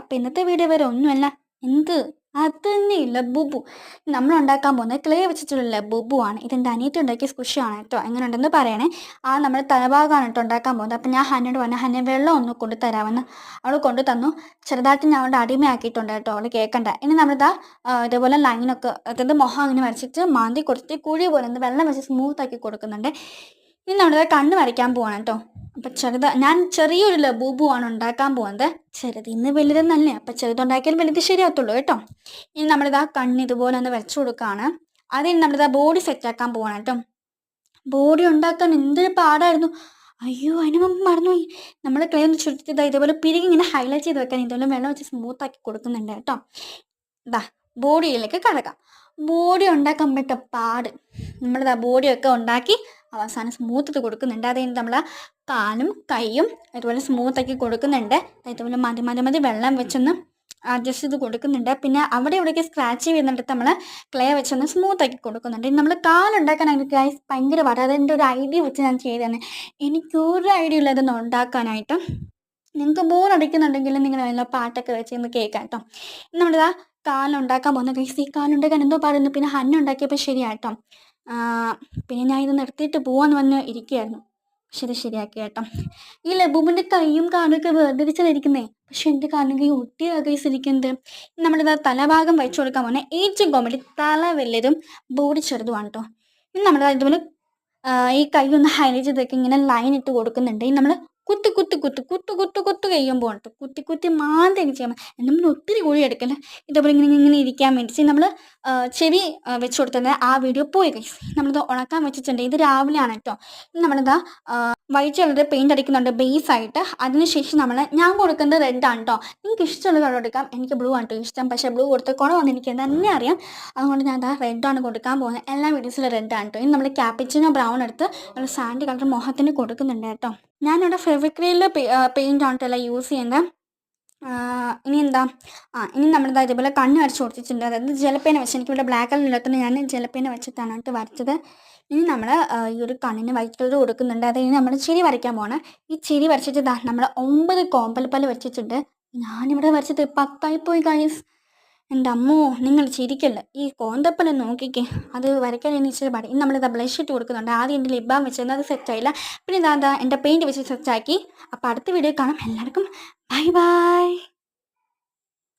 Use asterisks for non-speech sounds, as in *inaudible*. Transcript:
അപ്പോൾ ഇന്നത്തെ വീഡിയോ വരെ ഒന്നുമല്ല. എന്ത്? അത് തന്നെയില്ല ബുബു നമ്മൾ ഉണ്ടാക്കാൻ പോകുന്നത് ക്ലേ വെച്ചിട്ടുള്ള ബുബു ആണ് ഇതെന്റെ അനിയത്തി ഉണ്ടാക്കിയ സ്കുഷിയാണ് കേട്ടോ. എങ്ങനെ ഉണ്ടെന്ന് പറയണേ. ആ നമ്മൾ തലഭാഗമാണ് കേട്ടോ ഉണ്ടാക്കാൻ പോകുന്നത്. അപ്പം ഞാൻ ഹനിയോട് പറഞ്ഞു ഹന്നെ വെള്ളം ഒന്ന് കൊണ്ടു തരാമെന്ന്. അവൾ കൊണ്ടു തന്നു. ചെറുതായിട്ട് ഞാൻ അവളുടെ അടിമയാക്കിയിട്ടുണ്ട് കേട്ടോ. അവൾ കേൾക്കണ്ട ഇനി നമ്മളിതാ ഇതേപോലെ ലൈനൊക്കെ അതായത് മുഖം അങ്ങനെ വരച്ചിട്ട് മാന്തി കൊടുത്തിട്ട് കുഴി പോലെ ഒന്ന് വെള്ളം വെച്ച് സ്മൂത്ത് ആക്കി കൊടുക്കുന്നുണ്ട്. ഇനി നമ്മളിത് കണ്ണ് വരയ്ക്കാൻ പോവാണ് കേട്ടോ. അപ്പം ചെറുത് ഞാൻ ചെറിയൊരു ലബൂബു ആണ് ഉണ്ടാക്കാൻ പോകുന്നത് ചെറുത് ഇന്ന് വലുതെന്നല്ലേ അപ്പം ചെറുതുണ്ടാക്കിയാൽ വലുത് ശരിയാകത്തുള്ളൂ കേട്ടോ. ഇനി നമ്മളിത് ആ കണ്ണ് ഇതുപോലെ ഒന്ന് വെച്ചു കൊടുക്കുകയാണ് അതിന് ആ ബോഡി സെറ്റാക്കാൻ പോവാണ് കേട്ടോ. ബോഡി ഉണ്ടാക്കാൻ എന്തൊരു പാടായിരുന്നു. അയ്യോ അതിന് മുമ്പ് മറന്നുപോയി. നമ്മൾ ക്ലേ ഒന്ന് ചുരുത്തിയത് ഇതാ ഇതേപോലെ പിരികി ഇങ്ങനെ ഹൈലൈറ്റ് ചെയ്ത് വെക്കാൻ ഇതുപോലെ വെള്ളം വെച്ച് സ്മൂത്ത് ആക്കി കൊടുക്കുന്നുണ്ട് കേട്ടോ. ഇതാ ബോഡിയിലേക്ക് കടക്കാം. ബോഡി ഉണ്ടാക്കാൻ പറ്റ പാട്. നമ്മളിതാ ബോഡിയൊക്കെ ഉണ്ടാക്കി അവസാനം സ്മൂത്ത് കൊടുക്കുന്നുണ്ട്. അത് കഴിഞ്ഞ് നമ്മൾ കാലും കൈയും അതുപോലെ സ്മൂത്താക്കി കൊടുക്കുന്നുണ്ട്. ഇതുപോലെ മതി മതി മതി വെള്ളം വെച്ചൊന്ന് അഡ്ജസ്റ്റ് ചെയ്ത് കൊടുക്കുന്നുണ്ട്. പിന്നെ അവിടെ ഇവിടെയൊക്കെ സ്ക്രാച്ച് ചെയ്യുന്നിടത്ത് നമ്മൾ ക്ലേ വെച്ചൊന്ന് സ്മൂത്ത് ആക്കി കൊടുക്കുന്നുണ്ട്. നമ്മൾ കാലുണ്ടാക്കാനായിട്ട് ഗൈസ് ഭയങ്കര പാട്. അതെന്റെ ഒരു ഐഡിയ വെച്ച് ഞാൻ ചെയ്തതാണ്. എനിക്കൊരു ഐഡിയ ഇതൊന്ന് ഉണ്ടാക്കാനായിട്ട്. നിങ്ങൾക്ക് ബോർ അടിക്കുന്നുണ്ടെങ്കിൽ നിങ്ങൾ വല്ല പാട്ടൊക്കെ വെച്ച് ഒന്ന് കേൾക്കാം കേട്ടോ. നമ്മളിതാ കാലുണ്ടാക്കാൻ പോകുന്ന ഗൈസ് ഈ കാലുണ്ടാക്കാൻ എന്തോ പാടുന്നു പിന്നെ ഹന്നുണ്ടാക്കിയപ്പോൾ ശരിയാട്ടോ. പിന്നെ ഞാൻ ഇത് നിർത്തിയിട്ട് പോവാന്ന് പറഞ്ഞ് ഇരിക്കുകയായിരുന്നു പക്ഷെ ഇത് ശരിയാക്കി കേട്ടോ. ഈ ലബൂബിന്റെ കൈയും കാലൊക്കെ വേർതിരിച്ചതായിരിക്കുന്നേ. പക്ഷെ എന്റെ കാലും കൈ ഒട്ടിയ ഇരിക്കുന്നത്. നമ്മളിതാ തലഭാഗം വെച്ചു കൊടുക്കാൻ പോകുന്ന ഏറ്റവും കോമഡി തല വലുതും ബോഡി ചെറുതുമാണ് കേട്ടോ ഇനി നമ്മൾ ഇതുപോലെ ഈ കൈ ഒന്ന് ഹൈലൈറ്റ് ചെയ്തൊക്കെ ഇങ്ങനെ ലൈൻ ഇട്ട് കൊടുക്കുന്നുണ്ട്. ഇനി നമ്മൾ കുത്തി കുത്തി കുത്തി കുത്തു കുത്തു കുത്തു കഴിയുമ്പോൾ കേട്ടോ കുത്തി കുത്തി മാന്തി ചെയ്യാൻ നമ്മൾ ഒത്തിരി കുഴി എടുക്കല്ലേ? ഇതേപോലെ ഇങ്ങനെ ഇങ്ങനെ ഇരിക്കാൻ വേണ്ടി. നമ്മൾ ചെവി വെച്ച് കൊടുത്തത് ആ വീഡിയോ പോയി കഴിച്ചു *laughs* നമ്മളിത് ഉണക്കാൻ വെച്ചിട്ടുണ്ട്. ഇത് രാവിലെയാണ് കേട്ടോ നമ്മളിതാ വൈറ്റ് കളർ പെയിന്റ് അടിക്കുന്നുണ്ട് ബേസ് ആയിട്ട്. അതിനുശേഷം നമ്മൾ ഞാൻ കൊടുക്കുന്നത് റെഡ് ആണ് കേട്ടോ നിങ്ങൾക്ക് ഇഷ്ടമുള്ള കളർ എടുക്കാം. എനിക്ക് ബ്ലൂ ആണ് കേട്ടോ ഇഷ്ടം. പക്ഷേ ബ്ലൂ കൊടുത്ത കുളമെന്ന് എനിക്ക് തന്നെ അറിയാം. അതുകൊണ്ട് ഞാൻ അതാ റെഡ് ആണ് കൊടുക്കാൻ പോകുന്നത്. എല്ലാ വീഡിയോസിലും റെഡ് ആണ് കേട്ടോ ഇനി നമ്മൾ ക്യാപ്പിച്ചിനോ ബ്രൗൺ എടുത്ത് നമ്മൾ സാൻഡ് കളർ മുഖത്തിന് കൊടുക്കുന്നുണ്ട് കേട്ടോ. ഞാനിവിടെ ഫെവിക്രിലിൽ പെയിന്റ് ആണ് യൂസ് ചെയ്യുന്നത് ഇനി എന്താ? ആ ഇനി നമ്മളിതാ ഇതേപോലെ കണ്ണ് വരച്ച് കൊടുത്തിട്ടുണ്ട് അതായത് ജലപ്പേന വെച്ച് എനിക്കിവിടെ ബ്ലാക്ക് കളർ ഇല്ലാത്തതുകൊണ്ട് ഞാൻ ജലപ്പേന വെച്ചിട്ടാണ് കേട്ടോ വരച്ചത്. ഇനി നമ്മൾ ഈ ഒരു കണ്ണിന് വൈറ്റ് കളർ കൊടുക്കുന്നുണ്ട്. അത് ഇനി നമ്മൾ ചിരി വരയ്ക്കാൻ പോകണം ഈ ചിരി വരച്ചിട്ട് നമ്മൾ ഒമ്പത് കോമ്പൽ പല്ല് വരച്ചിട്ടുണ്ട്. ഞാനിവിടെ വരച്ചത് പത്തായി പോയി ഗൈസ് എന്റെ അമ്മോ നിങ്ങൾ ചിരിക്കല്ല? ഈ കോന്തപ്പനെ നോക്കിക്കേ. അത് വരയ്ക്കാൻ എനിക്ക് ഇച്ചിരി പാടി ഇന്ന് നമ്മളിതാ ബ്ലഷ് ഇട്ട് കൊടുക്കുന്നുണ്ട്. ആദ്യം എന്റെ ലിബാം വെച്ചിരുന്നത് അത് സെറ്റായില്ല പിന്നെ ഇതാ എന്റെ പെയിന്റ് വെച്ച് സെറ്റാക്കി അപ്പോൾ അടുത്ത വീഡിയോ കാണാം. എല്ലാവർക്കും ബൈ ബൈ